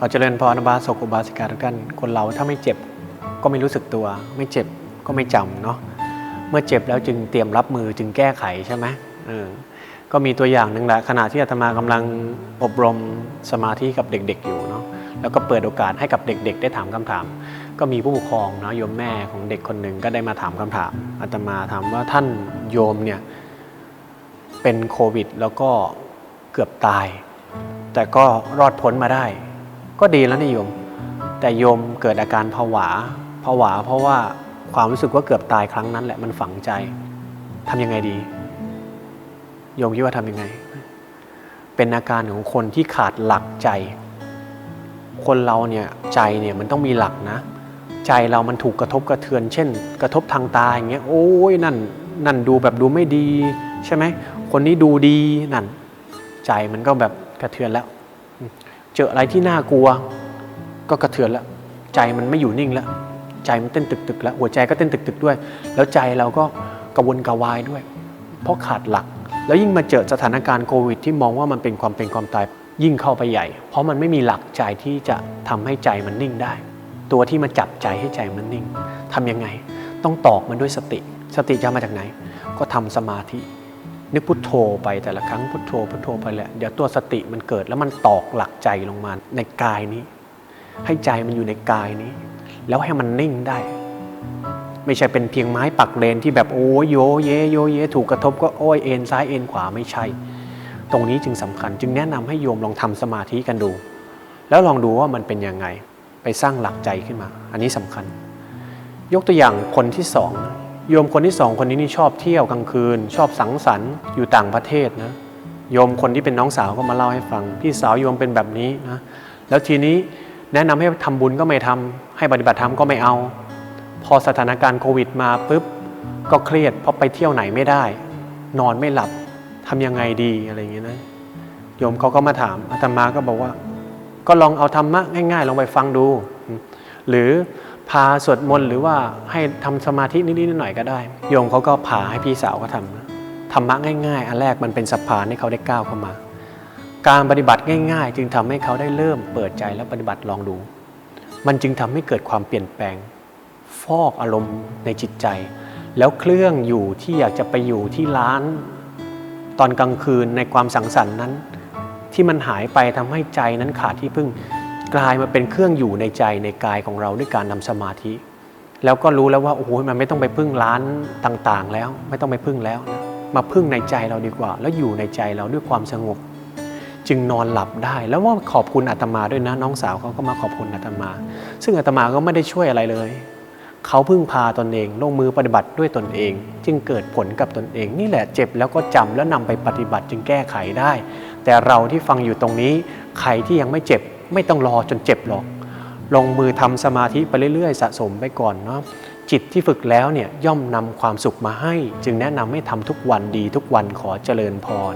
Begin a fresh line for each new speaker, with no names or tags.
ขอเจริญพรบาสกอุบาสิกาทุกท่าน คนเราถ้าไม่เจ็บก็ไม่รู้สึกตัว ไม่เจ็บก็ไม่จำเนาะ เมื่อเจ็บแล้วจึงเตรียมรับมือจึงแก้ไขใช่ไหมเออ ก็มีตัวอย่างหนึ่งแหละขณะที่อาตมากำลังอบรมสมาธิกับเด็กๆอยู่เนาะ แล้วก็เปิดโอกาสให้กับเด็ก ๆ ได้ถามคำถาม ก็มีผู้ปกครองเนาะโยมแม่ของเด็กคนหนึ่งก็ได้มาถามคำถามอาตมาถามว่าท่านโยมเนี่ยเป็นโควิด แล้วก็เกือบตาย แต่ก็รอดพ้นมาได้ ก็ดีแล้วนี่โยม แต่โยมเกิดอาการผวาผวา เพราะว่าความรู้สึกว่าเกือบตายครั้งนั้นแหละมันฝังใจทำยังไงดี โยมคิดว่าทำยังไง เป็นอาการของคนที่ขาดหลักใจ คนเราเนี่ยใจเนี่ยมันต้องมีหลักนะ ใจเรามันถูกกระทบกระเทือน เช่น กระทบทางตาอย่างเงี้ยโอ้ยนั่นนั่นดูแบบดูไม่ดี ใช่ไหมคนนี้ดูดีนั่น ใจมันก็แบบกระเทือนแล้ว เจออะไรที่น่ากลัว ก็กระเทือนแล้ว ใจมันไม่อยู่นิ่งแล้ว ใจมันเต้นตึกๆแล้ว หัวใจก็เต้นตึกๆด้วย แล้วใจเราก็กระวนกระวายด้วย เพราะขาดหลัก แล้วยิ่งมาเจอสถานการณ์โควิด ที่มองว่ามันเป็นความเป็นความตายยิ่งเข้าไปใหญ่ เพราะมันไม่มีหลักใจที่จะทำให้ใจมันนิ่งได้ ตัวที่มาจับใจให้ใจมันนิ่งทำยังไง ต้องตอกมันด้วยสติ สติจะมาจากไหน ก็ทำสมาธิ นึกพุทโธไปแต่ละครั้งพุทโธพุทโธไปแหละเดี๋ยวตัวสติมันเกิดแล้วมันตอกหลักใจลงมาในกายนี้ ให้ใจมันอยู่ในกายนี้ แล้วให้มันนิ่งได้ ไม่ใช่เป็นเพียงไม้ปักเลนที่แบบโอ้ยโยเยโยเยถูกกระทบก็โอ้ยเอ็นซ้ายเอ็นขวาไม่ใช่ ตรงนี้จึงสำคัญ จึงแนะนำให้โยมลองทำสมาธิกันดู แล้วลองดูว่ามันเป็นยังไง ไปสร้างหลักใจขึ้นมา อันนี้สำคัญ ยกตัวอย่างคนที่สองนะ โยมคนที่สองคนนี้นี่ชอบเที่ยวกลางคืน ชอบสังสรรค์อยู่ต่างประเทศนะโยมคนที่เป็นน้องสาวก็มาเล่าให้ฟัง พี่สาวโยมเป็นแบบนี้นะแล้วทีนี้แนะนำให้ทำบุญก็ไม่ทำให้ปฏิบัติธรรมก็ไม่เอา พอสถานการณ์โควิดมาปุ๊บก็เครียดเพราะไปเที่ยวไหนไม่ได้ นอนไม่หลับทำยังไงดีอะไรอย่างเงี้ยนะโยมเขาก็มาถามอาตมาก็บอกว่า ก็ลองเอาธรรมะง่ายๆลองไปฟังดู หรือ พาสวดมนต์หรือว่าให้ทำสมาธินิดๆหน่อยก็ได้ โยมเขาก็พาให้พี่สาวเขาทำธรรมะง่ายๆ อันแรกมันเป็นสะพานให้เขาได้ก้าวเข้ามา การปฏิบัติง่าย ๆ จึงทำให้เขาได้เริ่มเปิดใจและปฏิบัติลองดู มันจึงทำให้เกิดความเปลี่ยนแปลง ฟอกอารมณ์ในจิตใจ แล้วเครื่องอยู่ที่อยากจะไปอยู่ที่ร้าน ตอนกลางคืนในความสังสรรค์นั้น ที่มันหายไปทำให้ใจนั้นขาดที่พึ่ง กลายมาเป็นเครื่องอยู่ในใจในกายของเราด้วยการทำสมาธิ แล้วก็รู้แล้วว่าโอ้โหมันไม่ต้องไปพึ่งร้านต่างๆ แล้วไม่ต้องไปพึ่งแล้วนะมาพึ่งในใจเราดีกว่า แล้วอยู่ในใจเราด้วยความสงบ จึงนอนหลับได้ แล้วว่าขอบคุณอาตมาด้วยนะ น้องสาวเขาก็มาขอบคุณอาตมา ซึ่งอาตมาก็ไม่ได้ช่วยอะไรเลยเขาพึ่งพาตนเองลงมือปฏิบัติด้วยตนเอง จึงเกิดผลกับตนเอง นี่แหละเจ็บแล้วก็จำแล้วนำไปปฏิบัติจึงแก้ไขได้ แต่เราที่ฟังอยู่ตรงนี้ใครที่ยังไม่เจ็บ ไม่ต้องรอจนเจ็บหรอก ลงมือทำสมาธิไปเรื่อยๆ สะสมไปก่อนเนาะจิตที่ฝึกแล้วเนี่ยย่อมนำความสุขมาให้ จึงแนะนำให้ทำทุกวันดีทุกวันขอเจริญพร